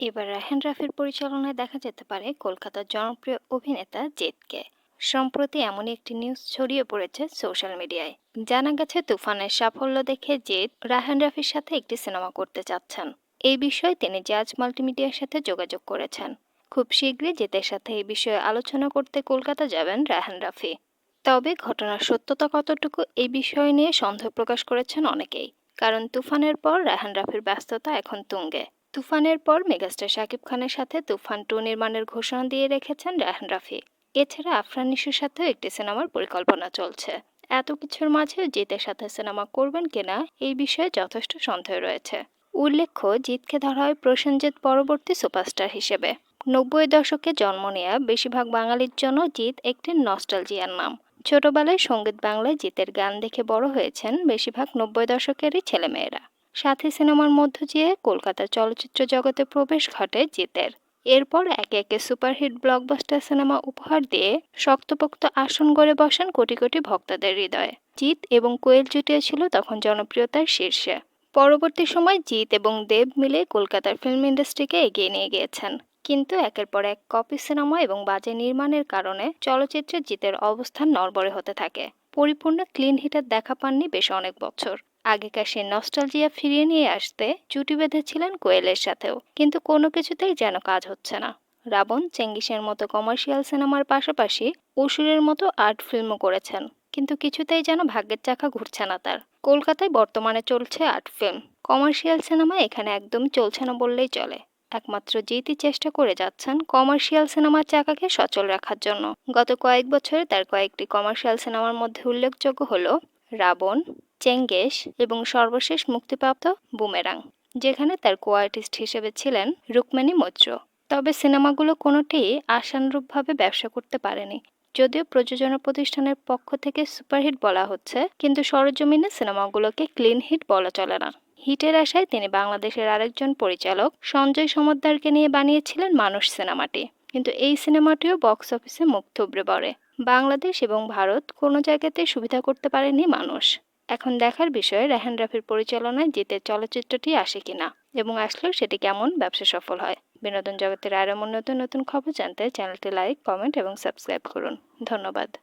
এবার রাহেন রাফির পরিচালনায় দেখা যেতে পারে কলকাতার জনপ্রিয় অভিনেতা জিতকে সম্প্রতি এমনই একটি নিউজ ছড়িয়ে পড়েছে সোশ্যাল মিডিয়ায় জানা গেছে, তুফানের সাফল্য দেখে জেদ রাহেন রাফির সাথে একটি সিনেমা করতে চাচ্ছেন। এই বিষয়ে তিনি জাজ মাল্টিমিডিয়ার সাথে যোগাযোগ করেছেন। খুব শীঘ্রই জিতের সাথে এই বিষয়ে আলোচনা করতে কলকাতা যাবেন রাহেন রাফি। তবে ঘটনার সত্যতা কতটুকু এই বিষয় নিয়ে সন্দেহ প্রকাশ করেছেন অনেকেই, কারণ তুফানের পর রাহান রাফির ব্যস্ততা এখন তুঙ্গে। তুফানের পর মেগাস্টার শাকিব খানের সাথে তুফান টু নির্মাণের ঘোষণা দিয়ে রেখেছেন রাহান রাফি। এছাড়া আফরান নিশুর সাথেও একটি সিনেমার পরিকল্পনা চলছে। এত কিছুর মাঝে জিতের সাথে সিনেমা করবেন কিনা এই বিষয়ে যথেষ্ট সন্দেহ রয়েছে। উল্লেখ্য, জিতকে ধরা হয় প্রসেনজিৎ পরবর্তী সুপারস্টার হিসেবে। নব্বই দশকে জন্ম নেয়া বেশিরভাগ বাঙালির জন্য জিত একটি নস্টালজিয়ার নাম। ছোটবেলায় সংগীত বাংলায় জিতের গান দেখে বড় হয়েছেন বেশিরভাগ নব্বই দশকেরই ছেলেমেয়েরা। সাথী সিনেমার মধ্য দিয়ে কলকাতার চলচ্চিত্র জগতে প্রবেশ ঘটে জিতের। এরপর একে একে সুপারহিট ব্লকবাস্টার সিনেমা উপহার দিয়ে শক্তপোক্ত আসন গড়ে বসেন কোটি কোটি ভক্তদের হৃদয়ে। জিৎ এবং কোয়েল জুটিয়েছিল তখন জনপ্রিয়তার শীর্ষে। পরবর্তী সময় জিৎ এবং দেব মিলে কলকাতার ফিল্ম ইন্ডাস্ট্রিকে এগিয়ে নিয়ে গিয়েছেন। কিন্তু একের পর এক কপি সিনেমা এবং বাজে নির্মাণের কারণে চলচ্চিত্রে জিতের অবস্থান নড়বড়ে হতে থাকে। পরিপূর্ণ ক্লিন হিটার দেখা পাননি বেশ অনেক বছর। আগেকার সেই নস্টালজিয়া ফিরিয়ে নিয়ে আসতে জুটি বেঁধেছিলেন কোয়েলের সাথেও। কিন্তু কোনো কিছুতেই যেন কাজ হচ্ছে না। রাবণ চেঙ্গিসের মতো কমার্শিয়াল সিনেমার পাশাপাশি অসুরের মতো আর্ট ফিল্মও করেছেন। কিন্তু কিছুতেই যেন ভাগ্যের চাকা ঘুরছে না তার। কলকাতায় বর্তমানে চলছে আর্ট ফিল্ম কমার্শিয়াল সিনেমা এখানে একদম চলছে না বললেই চলে। একমাত্র জিতই চেষ্টা করে যাচ্ছেন কমার্শিয়াল সিনেমার চাকাকে সচল রাখার জন্য। গত কয়েক বছরে তার কয়েকটি কমার্শিয়াল সিনেমার মধ্যে উল্লেখযোগ্য হল রাবণ চেঙ্গেশ এবং সর্বশেষ মুক্তিপ্রাপ্ত বুমেরাং, যেখানে তার কো আর্টিস্ট হিসেবে ছিলেন রুকমিনী মৈত্র। তবে সিনেমাগুলো কোনোটিই আশানুরূপভাবে ব্যবসা করতে পারেনি। যদিও প্রযোজনা প্রতিষ্ঠানের পক্ষ থেকে সুপারহিট বলা হচ্ছে, কিন্তু সরজমিনে সিনেমাগুলোকে ক্লিন হিট বলা চলে না। হিটের আশায় তিনি বাংলাদেশের আরেকজন পরিচালক সঞ্জয় সমদ্দারকে নিয়ে বানিয়েছিলেন মানুষ সিনেমাটি। কিন্তু এই সিনেমাটিও বক্স অফিসে মুখ থুবড়ে পড়ে। বাংলাদেশ এবং ভারত কোনো জায়গাতে সুবিধা করতে পারেনি মানুষ। এখন দেখার বিষয়ে রেহান রাফির পরিচালনায় জিতে চলচ্চিত্রটি আসে কিনা এবং আসলেও সেটি কেমন, ব্যবসা সফল হয়? বিনোদন জগতের আরও নতুন নতুন খবর জানতে চ্যানেলটি লাইক, কমেন্ট এবং সাবস্ক্রাইব করুন। ধন্যবাদ।